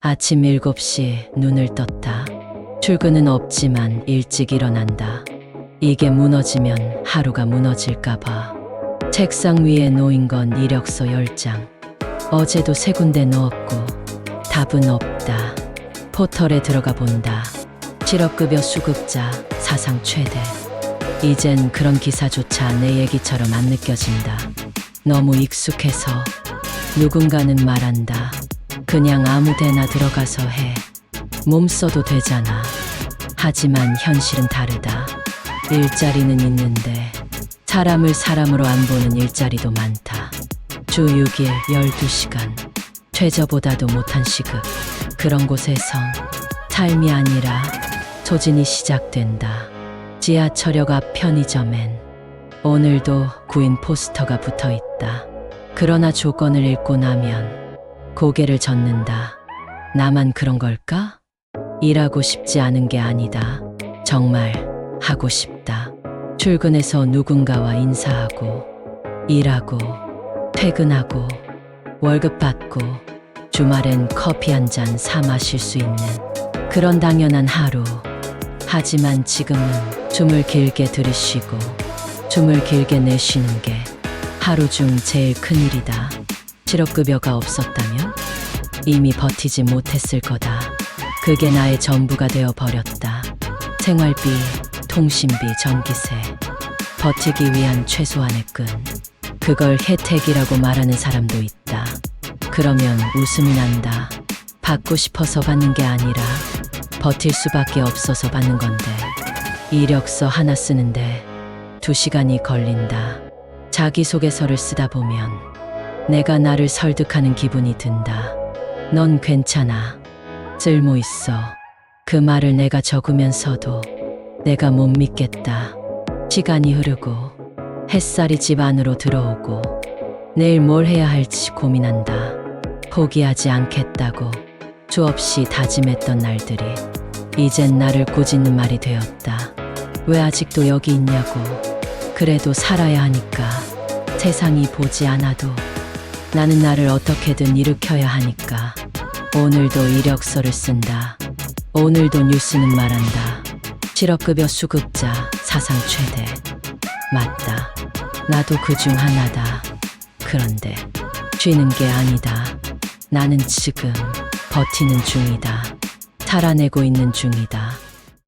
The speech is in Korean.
아침 7시 눈을 떴다. 출근은 없지만 일찍 일어난다. 이게 무너지면 하루가 무너질까봐. 책상 위에 놓인 건 이력서 10장. 어제도 세 군데 넣었고, 답은 없다. 포털에 들어가 본다. 실업급여 수급자 사상 최대. 이젠 그런 기사조차 내 얘기처럼 안 느껴진다. 너무 익숙해서 누군가는 말한다. 그냥 아무 데나 들어가서 해. 몸 써도 되잖아. 하지만 현실은 다르다. 일자리는 있는데 사람을 사람으로 안 보는 일자리도 많다. 주 6일 12시간. 최저보다도 못한 시급. 그런 곳에선 삶이 아니라 소진이 시작된다. 지하철역 앞 편의점엔 오늘도 구인 포스터가 붙어 있다. 그러나 조건을 읽고 나면 고개를 젓는다. 나만 그런 걸까? 일하고 싶지 않은 게 아니다. 정말 하고 싶다. 출근해서 누군가와 인사하고, 일하고, 퇴근하고, 월급 받고, 주말엔 커피 한 잔 사 마실 수 있는 그런 당연한 하루. 하지만 지금은 줌을 길게 들이쉬고, 줌을 길게 내쉬는 게 하루 중 제일 큰 일이다. 실업급여가 없었다면 이미 버티지 못했을 거다. 그게 나의 전부가 되어 버렸다. 생활비, 통신비, 전기세. 버티기 위한 최소한의 끈. 그걸 혜택이라고 말하는 사람도 있다. 그러면 웃음이 난다. 받고 싶어서 받는 게 아니라 버틸 수밖에 없어서 받는 건데. 이력서 하나 쓰는데 두 시간이 걸린다. 자기소개서를 쓰다 보면 내가 나를 설득하는 기분이 든다. 넌 괜찮아. 쓸모 있어. 그 말을 내가 적으면서도 내가 못 믿겠다. 시간이 흐르고 햇살이 집 안으로 들어오고 내일 뭘 해야 할지 고민한다. 포기하지 않겠다고 수없이 다짐했던 날들이 이젠 나를 꼬집는 말이 되었다. 왜 아직도 여기 있냐고. 그래도 살아야 하니까. 세상이 보지 않아도 나는 나를 어떻게든 일으켜야 하니까. 오늘도 이력서를 쓴다. 오늘도 뉴스는 말한다. 실업급여 수급자 사상 최대. 맞다. 나도 그 중 하나다. 그런데 쉬는 게 아니다. 나는 지금 버티는 중이다. 살아내고 있는 중이다.